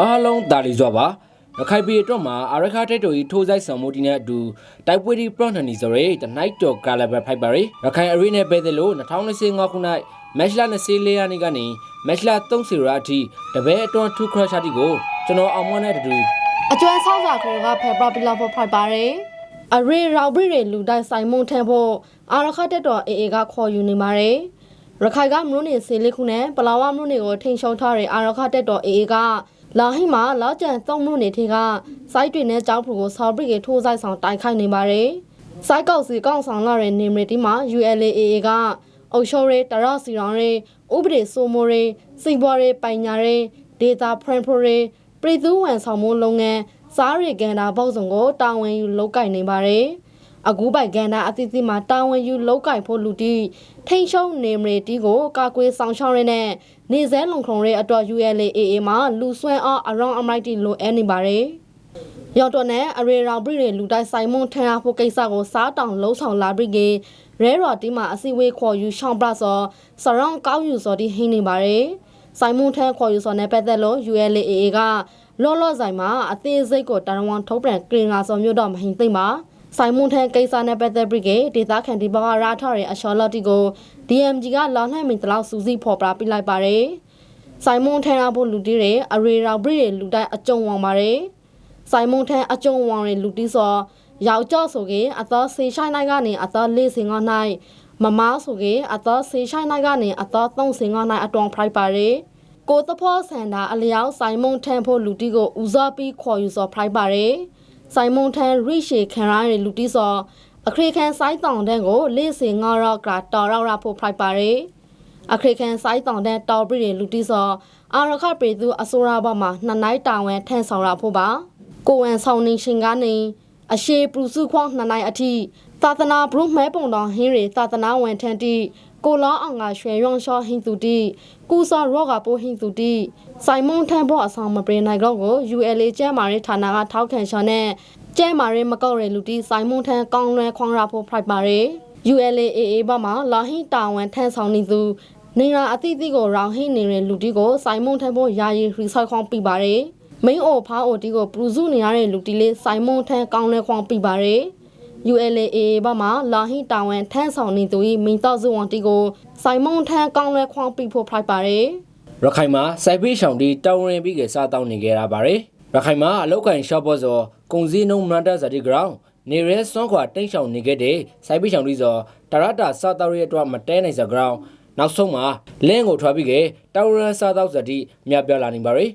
အားလုံးတာလီစွာပါရခိုင်ပြည်အတွက်မှာအာရခတိုက်တော်ကြီးထိုးဆိုင်ဆောင်မှုတီနဲ့အတူတိုက်ပွဲဒီပရော့နနီဆိုရဲတနိုက်တော်ကာလာဘက်ဖိုက်ပါရီရခိုင်အရီနဲ့ပဲတယ်လို့2025ခုနှစ်မက်လ24ရက်နေ့ကနေမက်လ30ရက်အထိတပည့်အတွန်း2ခရချာတီကိုကျွန်တော်အောင်မွန်းတဲ့တူအကျွမ်းဆောက်စာခေါ်ကဖယ်ပပီလာဖို့ဖိုက်ပါတယ်အရေရောင်ဘရီတွေလူတိုင်းဆိုင်မုံထန်ဖို့အာရခတက်တော်အေအေကခေါ်ယူနေပါတယ်ရခိုင်ကမလို့နေစေလေးခုနဲ့ပလောင်ဝမလို့နေကိုထိန်ရှုံထားတဲ့အာရခတက်တော်အေအေက လာဟိမှာလောက်ကျန်သုံးမလို့နေထေကစိုက်တွေနဲ့ကြောက်ဖူကိုဆော်ဘရီကထိုးဆိုင်ဆောင်တိုက်ခိုက်နေပါတယ်စိုက်ကောက်စီကောက်ဆောင်လာတဲ့နေမရီတီမှာ ULAA ကအုပ်ချုပ်ရေးတရစီရောင်ရေးဥပဒေစိုးမိုးရေးစိပွားရေးပိုင်ညာရေးဒေတာဖရန်ဖရိုရေးပြည်သူဝန်ဆောင်မှုလုပ်ငန်းစားရီကန်တာပေါ့စုံကိုတာဝန်ယူလုပ်ကင်နေပါတယ်။ အခုပိုက်ကန်တာအသီးသီးမှာတာဝန်ယူလုပ်ကင်ဖို့လူတီထိန်ရှုံနေမရီတီကိုကာကွယ်ဆောင်ရှောက်ရတဲ့နေစဲလုံခုံရဲအတွက် ULAA မှာလူဆွဲအား around Almighty လိုအဲနေပါတယ်။ရောက်တော့နဲ့အရေရောင်ပြည်တွေလူတိုင်းဆိုင်မွန်ထန်ရဖို့ကိစ္စကိုစားတောင်လုံးဆောင်လာပြီးကေရဲရော်တီမှာအစီဝေးခေါ်ယူရှောင်းပလဆော်စရောင်းကောက်ယူစော်တီဟင်းနေပါတယ်။ဆိုင်မွန်ထန်ခေါ်ယူစော်နဲ့ပတ်သက်လို့ ULAA ကလောလောဆိုင်မှာအသေးစိတ်ကိုတရဝန်ထုတ်ပြန်ကရင်လာစော်မြို့တော်မဟင်သိမ့်ပါ ဆိုင်မွန်ထန်ကိစ္စနဲ့ပတ်သက်ပြီးကေဒေသခံဒီဘဝရာထရဲ့အရှော်လော်တီကို DMG ကလောင်းနိုင်မင်တလောက်စူးစီးဖော်ပြပြလိုက်ပါတယ်။ဆိုင်မွန်ထန်ရဖို့လူတီးတွေအရေရောင်ပြည်တွေလူတိုင်းအကြုံဝေါင်ပါတယ်။ဆိုင်မွန်ထန်အကြုံဝေါင်တွေလူတီးစော်ယောက်ျော့ဆိုကေအသောဆေရှိုင်းနိုင်ကနေအသောလေးစင်ငါနိုင်မမားဆိုကေအသောဆေရှိုင်းနိုင်ကနေအသောသုံးစင်ငါနိုင်အတောင်ဖရိုက်ပါတယ်ကိုသဖောဆန်တာအလျောက်ဆိုင်မုန်ထန်ဖို့လူတီကိုဦးစားပြီးခေါ်ယူစော်ဖရိုက်ပါတယ် ဆိုင်မုန်ထန်ရိရှေခံရတဲ့လူတီစော်အခရိခံဆိုင်တောင်တန်းကိုလေးစင်ငါရောက်ကတော်ရောက်ရဖို့ဖရိုက်ပါတယ်အခရိခံဆိုင်တောင်တန်းတော်ပြည်လူတီစော်အာရခပေသူအစိုးရဘမှာနှစ်နိုင်တာဝန်ထမ်းဆောင်ရဖို့ပါကိုဝန်ဆောင်နေရှင်ကနေအရှိပရုစုခွန်နှစ်နိုင်အထိသာသနာဘရုမဲပုံတော်ဟင်းရီသာသနာဝန်ထန်တိ ကိုလောအောင်ငါရွှေရွန်ရှောဟင်းသူတိကူစောရောဂါပိုးဟင်းသူတိဆိုင်မွန်ထန်ဘောအဆောင်မပြေနိုင်တော့ကို ULA ကျဲမာရီဌာနကထောက်ခံရှောင်းနဲ့ကျဲမာရီမကောက်ရလူတိဆိုင်မွန်ထန်ကောင်းလွယ်ခွန်ရဖို့ဖိုက်ပါရယ် ULAA ဘမှာလာဟိတာဝန်ထန်ဆောင်နေသူနေရာအသီးသီးကိုရောင်ဟိနေတဲ့လူတီကိုစိုင်မွန်ထန်ဖို့ယာယီရီဆောက်ခေါင်းပြပါတယ်မိန်အိုဖားအိုတီကိုပရူစုနေရတဲ့လူတီလေးစိုင်မွန်ထန်ကောင်းလဲခွန်ပြပါတ ယ် ULAA ဘမှာလာဟိတာဝန်ထန်းဆောင်နေသူ၏မိန်တော့စုဝန်တီကိုစိုင်မွန်ထန်ကောင်းလဲခွန်ပြဖို့ဖိုက်ပါတယ်ရခိုင်မှာစိုက်ပေးဆောင်တီတောင်းရင်ပြီးကစားတောင်းနေကြတာပါရယ်ရခိုင်မှာအလောက်ကန်ရှော့ဘော့စောကုံစည်းနှုံမန္တဇာတိဂရောင်းနေရဲစွန်းခွာတိတ်ဆောင်နေခဲ့တဲ့စိုက်ပေးဆောင်တီစောတရတာစားတောက်ရဲ့အတွက်မတဲနိုင်စဂရောင်းနောက်ဆုံးမှာလင်းကိုထွားပြီးကတောင်းရန်စားတောက်ဇာတိမြပြလာနေပါရယ်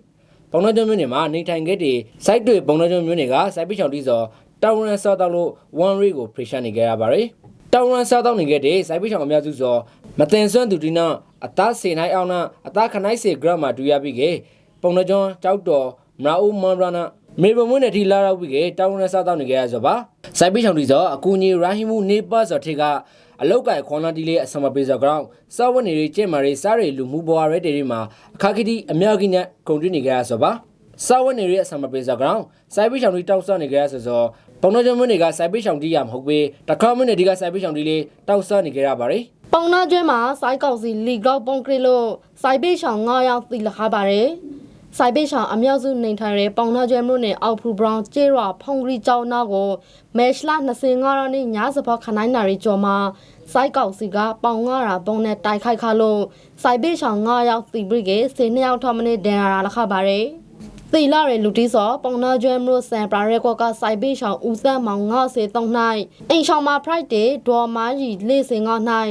ပုံနှကျွန်းမျိုးနေမှာနေထိုင်ခဲ့တဲ့စိုက်တွေပုံနှကျွန်းမျိုးတွေကစိုက်ပေးဆောင်တီစော တောင်းရန်စားတောက်လို့1 rate ကိုဖရရှာနေကြရပါရယ်တောင်းရန်စားတောက်နေခဲ့တဲ့စိုက်ပေးဆောင်အများစုစောမတင်ဆွမ်းသူတီနာအသားစေနိုင်အောင်နာအသားခနိုင်စေဂရမ်မှာတူရပြီးကေပုံနှကျွန်းကြောက်တော်မရာဦးမွန်ဘရနာမေဘမွန်းနဲ့တီလာရောက်ပြီးကေတောင်းရန်စားတောက်နေကြရဆိုပါစိုက်ပေးဆောင်တီစောအကူညီရာဟီမူနေပါစောထေကအလောက်ကခွန်လာတီလေးအစမပေးစောကောင်စောဝနေရီကျင့်မာရီစားရီလူမှုဘွားရဲတေရီမှာအခါခတိအမြောက်ကြီးနဲ့ဂုံတွင်းနေကြရဆိုပါစာဝတ်နေရအဆံမပေးစကောင်စိုက်ပိချောင်တီတောက်ဆနေကြရဆိုဆို ပုံနှကျမွန်းတွေကစိုက်ပိချောင်တီရမဟုတ်ပေတခါမွန်းနေဒီကစိုက်ပိချောင်တီလေးတောက်ဆနေကြရပါတယ်ပုံနာကျွဲမှာစိုက်ကောက်စီလီကောက်ပုံကရလို့စိုက်ပေးဆောင်9ရောက်တီလခါပါတယ်စိုက်ပေးဆောင်အမြောက်စုနေထိုင်တဲ့ပုံနာကျွဲမြို့နယ်အောက်ဖူဘရောင်ကျေးရွာဖုန်ဂရီကျောင်းနာကိုမဲရှလာ25ရက်နေ့ညစဖောက်ခနိုင်နာရီကျော်မှာစိုက်ကောက်စီကပေါင်9ရာပုံနဲ့တိုက်ခိုက်ခါလို့စိုက်ပေးဆောင်9ရောက်တီဘရိကေစေ2ရောက်ထမနေ့ဒန်ရာလခါပါတယ် သီလာရဲ့လူတီစောပုံနာကျွဲမလို့ဆန်ပရာရဲကောကစိုက်ပေးဆောင်ဦးစက်မောင်ငါစေတုံ၌အိမ်ဆောင်မှာ Friday ဒေါ်မာကြီးလေးစင်ငါ၌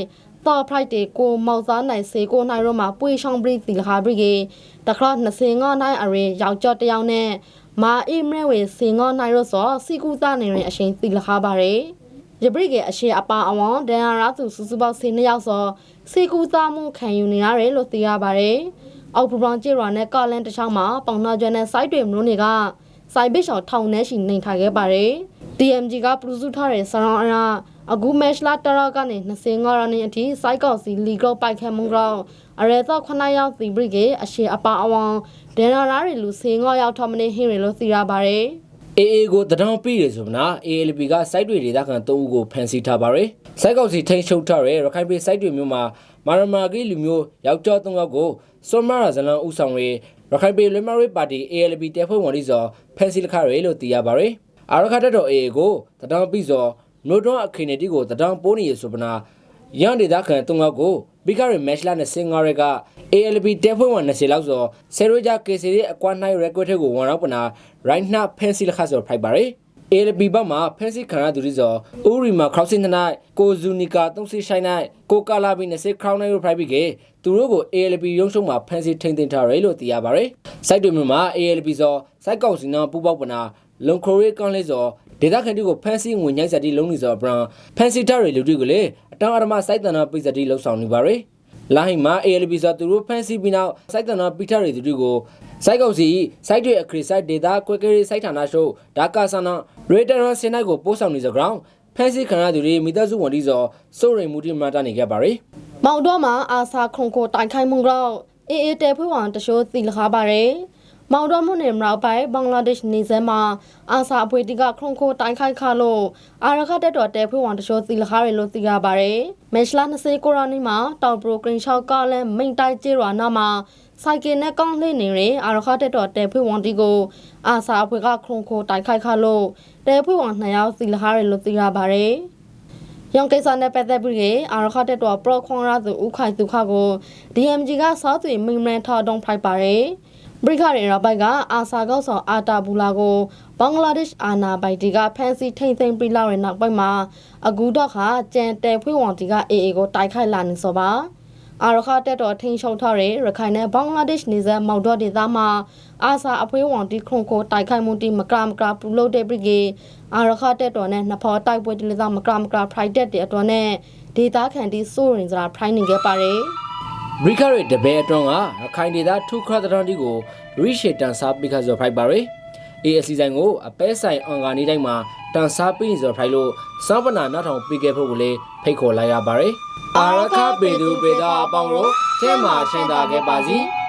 တော် Friday ကိုမောက်စားနိုင်စေကိုနိုင်ရောမှာပွေဆောင်ပရိသီလခါပရိကေတခါ25နိုင်အရင်ယောက်ျော့တယောက်နဲ့မာအိမရဲဝေစင်ငါနိုင်ရောစောစီကူသားနေရင်အရှင်သီလခါပါရယ်ရပရိကေအရှိအပါအဝန်ဒန်ရာသူစုစုပေါင်း10ယောက်စောစီကူသားမှုခံယူနေရတယ်လို့သိရပါတယ်။ အောက်ပရောင်ကျေရွာနဲ့ကာလန်တချောင်းမှာပေါင်နာကျွမ်းတဲ့ site တွေမလို့တွေကစိုက်ဘစ်ရှောင်ထောင်ထဲရှိနေထိုင်ခဲ့ပါတယ်။ DMG ကပလူစုထားတဲ့ဆရောင်းအရာအခုမက်ရှလာတရကနေ25ရက်နေ့အထိစိုက်ကောက်စီလီဂရောပိုက်ခဲမုံကောင်အရဲသော9ရောက်စီဘရိကေအရှိအပါအဝန်ဒန်ရာရာတွေလူ15ရောက်ထမနေဟင်းတွေလို့သိရပါတယ်။ AA ကိုတထောင်ပြည့်ရဆိုမနာ ALP ကစိုက်တွေဒေသခံ3ဦးကိုဖမ်းဆီးထားပါရယ်စိုက်ကောက်စီထိန်ချုပ်ထားတဲ့ရခိုင်ပြည်စိုက်တွေမျိုးမှာမာရမာဂီလူမျိုးယောက်ျား3ယောက်ကိုစွန်မာရာဇလန်ဥဆောင်ရေးရခိုင်ပြည်လွတ်မရေးပါတီ ALP တဲဖွဲ့ဝင်လေးစောဖန်စီလခရဲလို့သိရပါတယ်အာရခတက်တော် AA ကိုတတောင်ပြီးစောနိုတွန်းအခင်းနေတီကိုတတောင်ပိုးနေရဆိုပနာရန်ဒေတာခံတုံငေါကို ဘီကာရီမက်ချ်လာနဲ့စင်ငါရက်က ALP တဲဖွဲ့ဝင်20လောက်စောဆယ်ရိုဂျာ KC ရဲ့အကွာနိုင်ရက်ကွက်ထက်ကိုဝန်တော့ပနာ right now ဖန်စီလခဆိုဖိုက်ပါတယ် ALP ဘက်မှာဖန်စီခရသူရီစောဥရီမာခရောက်စင်တနိုင်ကိုဇူနီကာတုံးစီရှိုင်းနိုင်ကိုကာလာဘီ20ခရောင်းနိုင်ရိုဖိုက်ပြီးကသူတို့ကို ALP ရုံးရှုံမှာဖန်စီထိန်သိမ်းထားတယ်လို့သိရပါတယ်။စိုက်တွေမှာ ALP စောစိုက်ကောင်စီနာပူပေါက်ပနာလုံခရိုရီကောင်လေးစော ဒေတာခန်တီကိုဖန်စီငွေညိုက်စတီလုံးနေစောဘရန်ဖန်စီတာရီလူတွေကိုလေအတောင်အရမစိုက်တနာပိစတီလှုပ်ဆောင်နေပါတယ်။လာဟိမှာ ALP ဆိုသူတို့ဖန်စီပြီးနောက်စိုက်တနာပိထရီသူတွေကိုစိုက်ကောက်စီစိုက်တွေအခရီစိုက်ဒေတာကွဲကလေးစိုက်ဌာနရှုဒါကာဆာနာရေတရန်စင်နိုင်ကိုပို့ဆောင်နေစကောင်ဖန်စီခရသူတွေမိသားစုဝန်ကြီးစောစိုးရိမ်မှုတိမတာနေခဲ့ပါတယ်မောင်တော့မှာအာစာခုံကိုတိုင်ခိုင်မှုတော့အေးအေးတဲဖွဲ့ဝင်တရှိုးသီလခါပါတယ် မောင်တော်မှုနယ်မရောက်ပိုင်ဘင်္ဂလားဒေ့ရှ်နေစဲမှာအာစာအဖွေတီကခုံကိုတိုင်ခိုင်ခါလို့အာရခတက်တော်တဲဖွဲ့ဝင်တရှိုးသီလခါရလို့သိရပါတယ်မက်ရှလာ20ကိုရိုနီမှာတောင်ပရိုဂရင်းရှောက်ကလည်းမိန်တိုက်ကျေးရွာနာမှာစိုက်ကင်နဲ့ကောင်းလှည့်နေရင်အာရခတက်တော်တဲဖွဲ့ဝင်တီကိုအာစာအဖွေကခုံကိုတိုင်ခိုင်ခါလို့တဲဖွဲ့ဝင်2ယောက်သီလခါရလို့သိရပါတယ်ရောင်ကိစ္စနဲ့ပတ်သက်ပြီးအာရခတက်တော်ပရခွန်ရသူဥခိုင်သူခကို DMG ကစောသွေမိန်မန်ထော်တုံဖိုက်ပါတယ် ဘရိခရီရဘိုက်ကအာဆာကောက်ဆောင်အာတာဘူလာကိုဘင်္ဂလားဒေ့ရှ်အာနာဘိုက်တီကဖန်စီထိမ့်သိမ့်ပြီးလောက်ရနောက်ပိုင်းမှာအကူတော့ခါကြံတဲဖွေးဝန်တီကအေအေကိုတိုက်ခိုက်လာနေစောပါအာရခတက်တော်ထိန်ချုံထားတဲ့ရခိုင်နဲ့ဘင်္ဂလားဒေ့ရှ်နေဆက်မောက်တော့ဒေသမှာအာဆာအဖွေးဝန်တီခုံကိုတိုက်ခိုက်မှုတီမကရမကရပူလို့တဲ့ပြည်ကေအာရခတက်တော်နဲ့နှစ်ဖော်တိုက်ပွဲတီလသမကရမကရဖရိုက်တက်တဲ့အတွက်နဲ့ဒေတာခန်တီစိုးရင်စရာဖရိုင်းနေခဲ့ပါတယ်ဘ ရိခရီတဘဲအတွန်းကရခိုင်ဒေသထူခရတရန်တီကိုရီရှေတန်စားပိခါဆိုဖိုက်ပါရယ် ASC ဆိုင်ကိုအပဲဆိုင်အွန်ဂါနီတိုင်းမှာတန်စားပိဆိုဖိုက်လို့စောပနာနောက်ထောင်ပြီးခဲ့ဖို့ကိုလေဖိတ်ခေါ်လိုက်ရပါရယ်အာရခပေသူပေသားအပေါင်းတို့ထဲမှာရှင်းတာခဲ့ပါစီ။